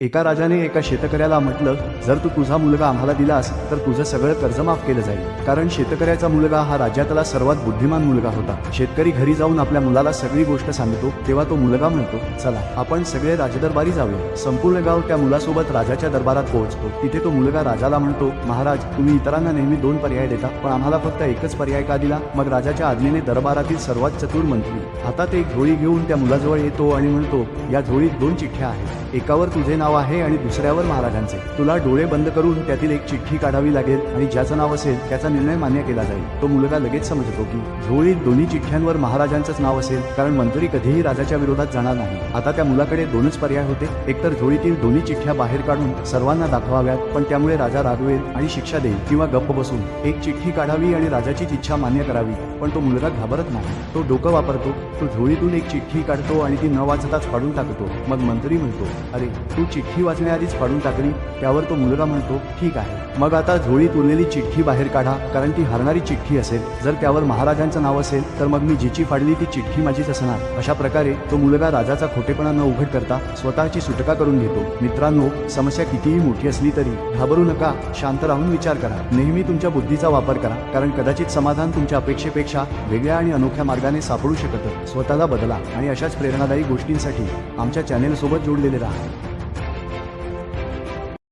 एका राजाने एका शेतकऱ्याला म्हटलं जर तू तुझा मुलगा आम्हाला दिलास तर तुझं सगळं कर्ज माफ केलं जाईल. कारण शेतकऱ्याचा मुलगा हा राज्यातला सर्वात बुद्धिमान मुलगा होता. शेतकरी घरी जाऊन आपल्या मुलाला सगळी गोष्ट सांगतो तेव्हा तो मुलगा म्हणतो चला आपण सगळे राजदरबारी जाऊया. संपूर्ण गाव त्या मुलासोबत राजाच्या दरबारात पोहोचतो. तिथे तो मुलगा राजाला म्हणतो महाराज तुम्ही इतरांना नेहमी दोन पर्याय देता पण आम्हाला फक्त एकच पर्याय का दिला? मग राजाच्या आज्ञेने दरबारातील सर्वात चतुर मंत्री हातात एक झोळी घेऊन त्या मुलाजवळ येतो आणि म्हणतो या झोळीत दोन चिठ्ठ्या आहेत. एकावर तुझे नाव आहे आणि दुसऱ्यावर महाराजांचे. तुला डोळे बंद करून त्यातील एक चिठ्ठी काढावी लागेल आणि ज्याचं नाव असेल त्याचा निर्णय मान्य केला जाईल. तो मुलगा लगेच समजतो की झोळीत दोन्ही चिठ्ठ्यांवर महाराजांचंच नाव असेल कारण मंत्री कधीही राजाच्या विरोधात जाणार नाही. आता त्या मुलाकडे दोनच पर्याय होते. एकतर झोळीतील दोन्ही चिठ्ठ्या बाहेर काढून सर्वांना दाखवाव्यात पण त्यामुळे राजा रागवेल आणि शिक्षा देईल किंवा गप्प बसून एक चिठ्ठी काढावी आणि राजाचीच इच्छा मान्य करावी. पण तो मुलगा घाबरत नाही. तो डोकं वापरतो. तो झोळीतून एक चिठ्ठी काढतो आणि ती न वाचताच फाडून टाकतो. मग मंत्री म्हणतो अरे तू चिठ्ठी वाचण्याआधीच फाडून टाकली. त्यावर तो मुलगा म्हणतो ठीक आहे. मग आता झोळीत उरलेली चिठ्ठी बाहेर काढा कारण ती हरणारी चिठ्ठी असेल. जर त्यावर महाराजांचं नाव असेल तर मग मी जिची फाडली ती चिठ्ठी माझीच असणार. अशा प्रकारे तो मुलगा राजाचा खोटेपणा न उघड करता स्वतःची सुटका करून घेतो. मित्रांनो समस्या कितीही मोठी असली तरी घाबरू नका शांत राहून विचार करा. नेहमी तुमच्या बुद्धीचा वापर करा कारण कदाचित समाधान तुमच्या अपेक्षेपेक्षा वेगळ्या आणि अनोख्या मार्गाने सापडू शकतं. स्वतःला बदला आणि अशाच प्रेरणादायी गोष्टींसाठी आमच्या चॅनेलसोबत जोडलेले राहा.